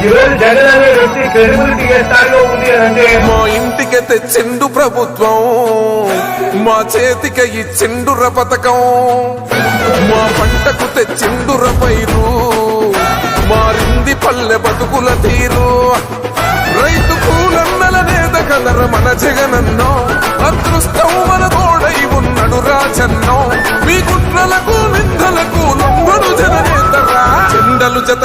ఈరోజు జగన్ అనే వ్యక్తి క్రెడిబిలిటీ ఏ స్థాయిలో ఉంది అని అంటే మా ఇంటికి తెచ్చిండు ప్రభుత్వం మా చేతికి ఇచ్చిండుర పథకం మా పంటకు తెచ్చిండుర పైరు మారింది పల్లె బతుకుల తీరు. రైతు పూలన్నల నేత కలర మన జగనన్నో అదృష్టం మన తోడై ఉన్నడు రాజన్నో. మీ కుట్రలకు నిందలకు లొంగడు జననేతరా చెండలు జత